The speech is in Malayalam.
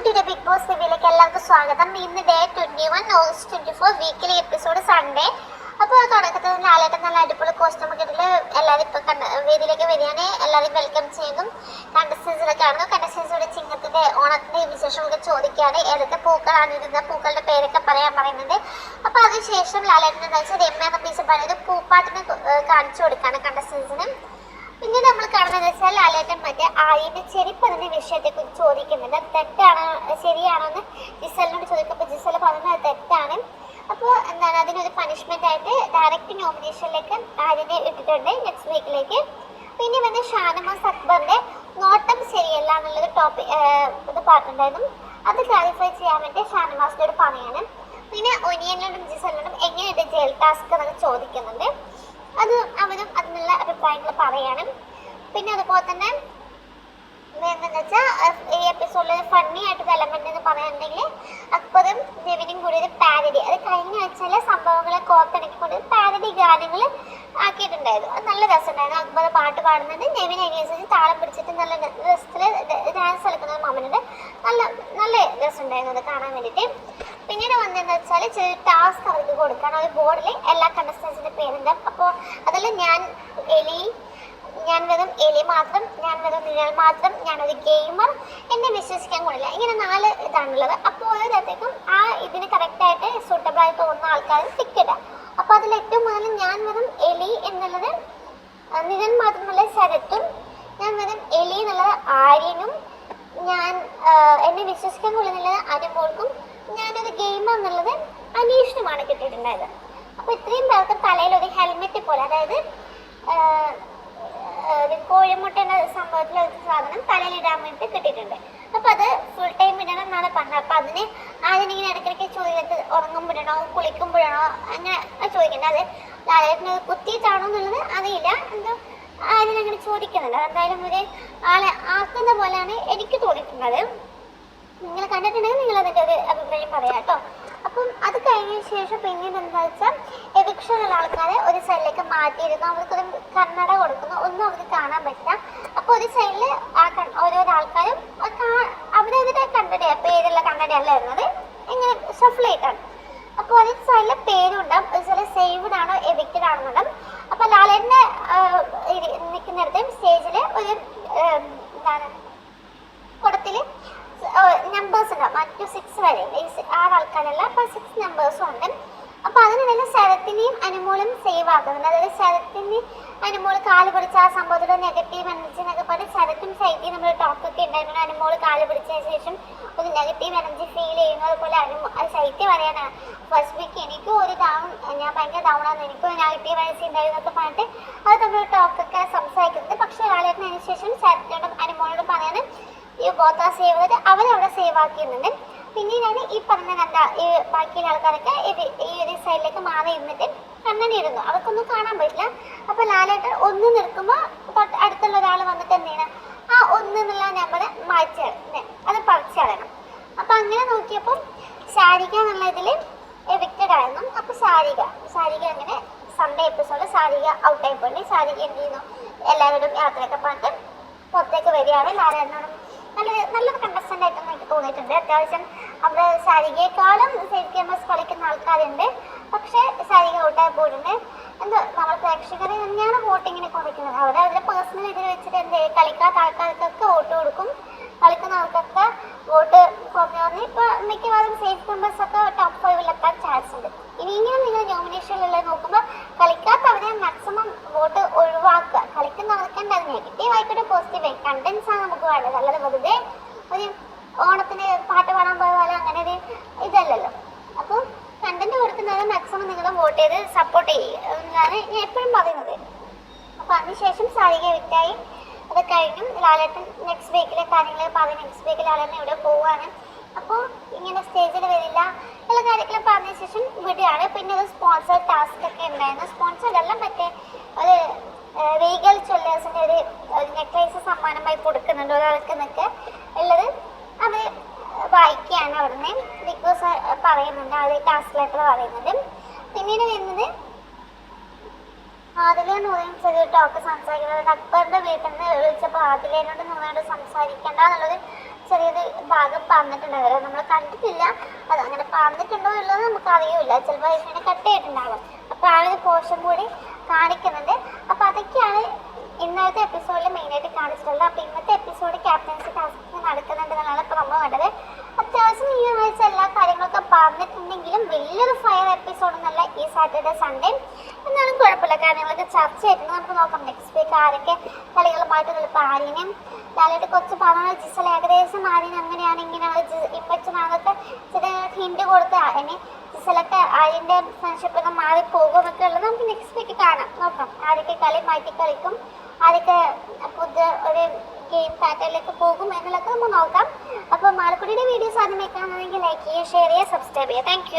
കുട്ടിയുടെ ബിഗ് ബോസ് റിവ്യൂലേക്ക് എല്ലാവർക്കും സ്വാഗതം. ഇന്ന് day twenty one August twenty four weekly episode Sunday അപ്പോൾ തുടക്കത്തിൽ ലാലേട്ടൻ നല്ല അടിപൊളി കോസ്റ്റമൊക്കെ ഒക്കെ ഇട്ടിട്ട് എല്ലാവരും ഇപ്പോൾ കണ്ട വേദിയിലേക്ക് വരികയാണ്. എല്ലാവരും വെൽക്കം ചെയ്യുന്നു. കണ്ടസ്റ്റൻസിലൊക്കെ കാണുന്നു. കണ്ടസ്റ്റൻസിയുടെ ചിങ്ങത്തിന്റെ ഓണത്തിന്റെ വിശേഷമൊക്കെ ചോദിക്കുകയാണ്. ഏതൊക്കെ പൂക്കളാണ് ഇരുന്ന പൂക്കളുടെ പേരൊക്കെ പറയാൻ പറയുന്നത് അപ്പോൾ അതിനുശേഷം ലാലേട്ടൻ എന്താ വെച്ചാൽ രമ്യ എന്ന പീസ് പറയുന്നത് പൂപ്പാട്ടിനെ കാണിച്ചു കൊടുക്കുകയാണ് കണ്ടസ്റ്റൻസിന് പിന്നീട് നമ്മൾ കാണുന്നത് വെച്ചാൽ ലാലേട്ടൻ മറ്റേ ആയിന്റെ ചെരുപ്പ് അതിന്റെ വിഷയത്തെ കുറിച്ച് ചോദിക്കുന്നത് തെറ്റാണ്? ശരിയാണോ എന്ന് ജിസലിനോട് ചോദിക്കുമ്പോൾ ജിസൽ പറയുന്നത് തെറ്റാണ്. അപ്പോൾ എന്താണ് അതിനൊരു പണിഷ്മെന്റ് ആയിട്ട് ഡയറക്റ്റ് നോമിനേഷനിലേക്ക് ആര്യനെ ഇട്ടിട്ടുണ്ട് നെക്സ്റ്റ് വീക്കിലേക്ക് പിന്നെ വന്ന് ഷാനമാസ് അക്ബറിന്റെ നോട്ടം ശരിയല്ല എന്നുള്ളൊരു ടോപ്പിക് ഇത് പറഞ്ഞിട്ടുണ്ടായിരുന്നു. അത് ക്ലാരിഫൈ ചെയ്യാൻ വേണ്ടി ഷാനമാസിനോട് പറയാണ്. പിന്നെ ഒനിയനോടും ജിസലിനോടും എങ്ങനെയുണ്ട് ജയിൽ ടാസ്ക് എന്നൊക്കെ ചോദിക്കുന്നുണ്ട്. അത് അതിനുള്ള അഭിപ്രായങ്ങൾ പറയണം. പിന്നെ അതുപോലെ തന്നെ എന്താണെന്ന് വെച്ചാൽ ഈ എപ്പിസോഡിൽ ഫണ്ണി ആയിട്ടുള്ള എലമെന്റ് എന്ന് പറയുന്നുണ്ടെങ്കിൽ അക്ബറും ജെവിനും കൂടി ഒരു പാരഡി അത് കഴിഞ്ഞ ആഴ്ചയിലെ സംഭവങ്ങളെ കോർത്തിണക്കിക്കൊണ്ട് പാരഡി ഗാനങ്ങൾ ആക്കിയിട്ടുണ്ടായിരുന്നു. അത് നല്ല രസമുണ്ടായിരുന്നു അക്ബർ പാട്ട് പാടുന്നുണ്ട് ജെവിൻ അതിനനുസരിച്ച് താളം പിടിച്ചിട്ട് നല്ല രസത്തിൽ ഡാൻസ് കളിക്കുന്ന ഒരു മമ്മനുണ്ട് നല്ല നല്ല രസമുണ്ടായിരുന്നു അത് കാണാൻ വേണ്ടിയിട്ട്. പിന്നീട് വന്നതെന്ന് വെച്ചാൽ ചില ടാസ്ക് അവർക്ക് കൊടുക്കണം. ഒരു ബോർഡിൽ എല്ലാ കണ്ടസ്റ്റൻസിന്റെ പേരുണ്ട് അപ്പോൾ അതിൽ ഞാൻ എലി ഞാൻ വെറും എലി മാത്രം ഞാൻ വെറും നിഴൽ മാത്രം ഞാനൊരു ഗെയിമർ എന്നെ വിശ്വസിക്കാൻ കൊള്ളില്ല. ഇങ്ങനെ നാല് ഇതാണുള്ളത്. അപ്പോൾ ഓരോരുത്തേക്കും ആ ഇതിന് കറക്റ്റായിട്ട് സൂട്ടബിളായി തോന്നുന്ന ആൾക്കാർ ടിക്കറ്റ് അപ്പോൾ അതിൽ ഏറ്റവും കൂടുതൽ ഞാൻ വെറും എലി എന്നുള്ളത് നിഴൽ മാത്രമല്ല ശരത്തും ഞാൻ വെറും എലി എന്നുള്ളത് ആര്യനും ഞാൻ എന്നെ വിശ്വസിക്കാൻ കൊള്ളുന്നുള്ളത് അനുമോൾക്കും ഞാനൊരു ഗെയിമെന്നുള്ളത് അനീഷിനുമാണ് കിട്ടിയിട്ടുണ്ടായത്. അപ്പോൾ ഇത്രയും പേർക്ക് തലയിൽ ഒരു ഹെൽമെറ്റ് പോലെ അതായത് ഒരു കോഴിമുട്ട എന്ന സംഭവത്തിൽ ഒരു സാധനം ഇടാൻ വേണ്ടി കിട്ടിയിട്ടുണ്ട്. അപ്പൊ അത് ഫുൾ ടൈം ഇടണം എന്നാണ് പറഞ്ഞത്. അപ്പോൾ അതിന് ആദ്യം ഇങ്ങനെ ഇടയ്ക്കിടയ്ക്ക് ചോദിക്കുന്നത് ഉറങ്ങുമ്പോഴാണോ കുളിക്കുമ്പോഴാണോ അങ്ങനെ ചോദിക്കുന്നത്. അത് ലാലേട്ടന് കുത്തിയിട്ടാണോ എന്നുള്ളത് അറിയില്ല. എന്തോ ആദ്യം അങ്ങനെ ചോദിക്കുന്നുണ്ട് എന്തായാലും ഒരു ആളെ ആക്കുന്ന പോലെയാണ് എനിക്ക് തോന്നിയിട്ടുള്ളത്. നിങ്ങൾ കണ്ടിട്ടുണ്ടെങ്കിൽ നിങ്ങൾ അതിന്റെ ഒരു അഭിപ്രായം പറയാം കേട്ടോ. അപ്പം അത് കഴിഞ്ഞ ശേഷം പിന്നീട് എന്താ വെച്ചാൽ എവിക്ഷനുള്ള ആൾക്കാരെ ഒരു സൈഡിലേക്ക് മാറ്റിയിരുന്നു. അവർക്കൊരു കണ്ണട കൊടുക്കുന്നു. ഒന്നും അവർക്ക് കാണാൻ പറ്റില്ല. അപ്പോൾ ഒരു സൈഡിൽ ഓരോരോ ആൾക്കാരും അവരവരുടെ കണ്ണടയാണ് പേരുള്ള കണ്ണടയല്ല വരുന്നത് ഇങ്ങനെ ഷഫിൾ ചെയ്തിട്ടാണ് അപ്പോൾ ഒരു സൈഡിലെ പേരുണ്ടാവും ഒരു സൈഡിൽ സേവ്ഡ് ആണോ എവിക്റ്റഡ് ആണെന്നുണ്ടാവും അപ്പോൾ ലാലേന്റെ നിൽക്കുന്നിടത്ത് സ്റ്റേജിൽ ഒരു ഏഹ്, എന്താണ് കുടത്തിൽ നമ്പേഴ്സ് ഉണ്ടാവും വൺ ടു സിക്സ് വരെ. ആറ് ആൾക്കാരല്ല അപ്പോൾ സിക്സ് നമ്പേഴ്സും ഉണ്ട്. അപ്പോൾ അതിനിടയിൽ ശരത്തിനെയും അനുമോളും സേവ് ആക്കുന്നുണ്ട് അതായത് ശരത്തിന് അനുമോൾ കാൽ പിടിച്ച ആ സംഭവത്തിലെ നെഗറ്റീവ് എനർജി എന്നൊക്കെ പറഞ്ഞ് ശരത്തും ശൈത്യം നമ്മൾ ടോക്കൊക്കെ ഉണ്ടായിരുന്നു. അനുമോൾ കാൽ പിടിച്ചതിന് ശേഷം ഒരു നെഗറ്റീവ് എനർജി ഫീൽ ചെയ്യുന്നു. അതുപോലെ അനുമോ ശൈത്യം പറയാനാണ് ഫസ്റ്റ് വീക്ക് എനിക്കും ഒരു ഡൗൺ ഞാൻ ഭയങ്കര ഡൗൺ ആണ് എനിക്കും നെഗറ്റീവ് എനർജി ഉണ്ടായിരുന്നു എന്നൊക്കെ പറഞ്ഞിട്ട് അത് നമ്മൾ ടോക്കൊക്കെ സംസാരിക്കുന്നത് പക്ഷേ അതിന് ശേഷം ശരത്തിനോടും അനുമോളോടും പറയാനും ഈ ബോത്താ സേവ് അവരവിടെ സേവ് ആക്കിയിരുന്നുണ്ട് പിന്നീടാണ് ഈ പറഞ്ഞ കണ്ട ബാക്കിയുള്ള ആൾക്കാരൊക്കെ ഇത് ഈ ഒരു സൈഡിലേക്ക് മാറി ഇരുന്നിട്ട് കണ്ണനിരുന്നു അവർക്കൊന്നും കാണാൻ പറ്റില്ല. അപ്പോൾ ലാലേട്ടൻ ഒന്ന് നിൽക്കുമ്പോൾ തൊട്ട് അടുത്തുള്ള ഒരാൾ വന്നിട്ട് എന്ത് ചെയ്യണം? ആ ഒന്ന് എന്നുള്ള നമ്പർ മാറ്റി അത് പറിച്ചു കളയണം. അപ്പം അങ്ങനെ നോക്കിയപ്പോൾ ശാരിക എന്നുള്ള ഇതിൽ എവിക്റ്റഡ് ആയിരുന്നു. അപ്പോൾ ശാരിക ശാരിക അങ്ങനെ സൺഡേ എപ്പിസോഡ് ശാരിക ഔട്ടായി പോയി. ശാരിക എന്ത് ചെയ്യുന്നു? എല്ലാവരോടും യാത്രയൊക്കെ പറഞ്ഞിട്ട് പുറത്തേക്ക് വരികയാണ് ലാലേട്ടനോടും. നല്ല നല്ലൊരു കണ്ടസ്റ്റന്റ് ആയിട്ടൊന്നും എനിക്ക് തോന്നിയിട്ടുണ്ട്. അത്യാവശ്യം അവിടെ ശാരികയെക്കാളും ഗെയിമേഴ്സ് കളിക്കുന്ന ആൾക്കാരുണ്ട്. പക്ഷേ ശാരിക ഔട്ടായി പോയിട്ടുണ്ട് എന്താ നമ്മൾ പ്രേക്ഷകരെ തന്നെയാണ് വോട്ടിങ്ങിനെ കുറയ്ക്കുന്നത്. അവിടെ അവരുടെ പേഴ്സണൽ ഇതിൽ വെച്ചിട്ട് എന്ത്? കളിക്കാത്ത ആൾക്കാർക്കൊക്കെ വോട്ട് കൊടുക്കും. കളിക്കുന്ന ആൾക്കാർക്ക് വോട്ട് കുറഞ്ഞു പറഞ്ഞ് ഇപ്പൊ മിക്കവാറും സേഫ് മെമ്പേഴ്സ് ഒക്കെ ടോപ്പ് ഫൈവിലെത്താൻ ചാൻസ് ഉണ്ട് ഇനി ഇങ്ങനെ നിങ്ങൾ നോമിനേഷനിലുള്ള നോക്കുമ്പോൾ കളിക്കാത്തവരെ മാക്സിമം വോട്ട് ഒഴിവാക്കുക കളിക്കുന്നവർക്ക് അത് ആയിക്കോട്ടെ പോസിറ്റീവ് കണ്ടൻസ് ആണ് നമുക്ക് വേണ്ടത്. അല്ലാതെ വെറുതെ ഒരു ഓണത്തിന് പാട്ട് പാടാൻ പോയ പോലെ അങ്ങനെ ഒരു ഇതല്ലല്ലോ. അപ്പോൾ കണ്ടന്റ് കൊടുക്കുന്നത് മാക്സിമം നിങ്ങൾ വോട്ട് ചെയ്ത് സപ്പോർട്ട് ചെയ്യുക. ഞാൻ എപ്പോഴും പറയുന്നത്. അപ്പോൾ അതിനുശേഷം സാരിക വിറ്റായി. അത് കഴിഞ്ഞു ലാലേട്ടൻ നെക്സ്റ്റ് വീക്കിലെ കാര്യങ്ങൾ പറഞ്ഞ് നെക്സ്റ്റ് വീക്കിൽ ലാലേട്ടൻ ഇവിടെ പോവുകയാണ് അപ്പോൾ ഇങ്ങനെ സ്റ്റേജിൽ വരില്ല. എല്ലാ കാര്യങ്ങളും പറഞ്ഞ ശേഷം വിടുകയാണ്. പിന്നെ ഒരു സ്പോൺസർ ടാസ്ക് ഒക്കെ ഉണ്ടായിരുന്നു. സ്പോൺസർ എല്ലാം മറ്റേ ഒരു റീഗൽ ജ്വല്ലേഴ്സിന്റെ ഒരു നെക്ലേസ് സമ്മാനമായി കൊടുക്കുന്നുണ്ട് ഒരാൾക്ക് നിൽക്ക് ഉള്ളത്. അത് വായിക്കുകയാണ് അവിടുന്ന്. ബിഗ് ബോസ് പറയുന്നുണ്ട് അത് ടാസ്ക് ലെറ്റർ പറയുന്നുണ്ട്. പിന്നീട് വരുന്നത് ആദിലെ നൂറയും ചെറിയ ടോക്ക് സംസാരിക്കുന്നത് അക്ബറിന്റെ വീട്ടിൽ നിന്ന് വിളിച്ചപ്പോൾ ആദിലേനോട് നൂറയോട് സംസാരിക്കേണ്ട എന്നുള്ളത് ചെറിയൊരു ഭാഗം പറന്നിട്ടുണ്ടാവില്ല നമ്മൾ കണ്ടിട്ടില്ല. അത് അങ്ങനെ പറഞ്ഞിട്ടുണ്ടോ എന്നുള്ളത് നമുക്ക് അറിയില്ല ചിലപ്പോൾ ഇങ്ങനെ കട്ട് ചെയ്തിട്ടുണ്ടാകും അപ്പോൾ ആ ഒരു പോർഷൻ കൂടി കാണിക്കുന്നുണ്ട് അപ്പോൾ അതൊക്കെയാണ് ഇന്നത്തെ എപ്പിസോഡിൽ മെയിനായിട്ട് അപ്പൊ ഇന്നത്തെ എപ്പിസോഡ് ക്യാപ്റ്റൻസി ടാസ്ക് നടക്കുന്നുണ്ട് എന്നാണ് ഇപ്പോൾ നമ്മൾ കണ്ടത്. അത്യാവശ്യം ഈ ആഴ്ച എല്ലാ കാര്യങ്ങളൊക്കെ പറഞ്ഞിട്ടുണ്ടെങ്കിലും വലിയൊരു ഫയർ എപ്പിസോഡ് എന്നല്ല ഈ സാറ്റർഡേ സൺഡേ എന്നാലും കുഴപ്പമില്ല. കാര്യങ്ങളൊക്കെ ചർച്ച ചെയ്തിട്ടുണ്ട് നമുക്ക് നോക്കാം നെക്സ്റ്റ് വീക്ക് ആരൊക്കെ കളികളുമായിട്ട് ചിലപ്പോൾ ആര്യനും ലാലായിട്ട് കുറച്ച് പറഞ്ഞാൽ ജിസൽ ഏകദേശം ആര്യൻ അങ്ങനെയാണ് ഇങ്ങനെയാണ് ഇപ്പച്ചനാന്നൊക്കെ ചില ഹിൻഡ് കൊടുത്ത്. ആര്യനെ ജിസലൊക്കെ മാറി ഫ്രണ്ട്ഷിപ്പൊക്കെ ഒക്കെ ഉള്ളത് നമുക്ക് നെക്സ്റ്റ് വീക്ക് കാണാം. നോക്കാം. ആരൊക്കെ കളി മാറ്റി കളിക്കും. ആരൊക്കെ പുതിയ ഒരു ഗെയിം പാറ്റേണിലേക്ക് പോകും എന്നുള്ളതൊക്കെ നമുക്ക് നോക്കാം. അപ്പോൾ മാലക്കുടിയുടെ വീഡിയോസ് ആദ്യമായി കാണുകയാണെങ്കിൽ ലൈക്ക് ചെയ്യുക ഷെയർ ചെയ്യുക സബ്സ്ക്രൈബ് ചെയ്യുക. താങ്ക്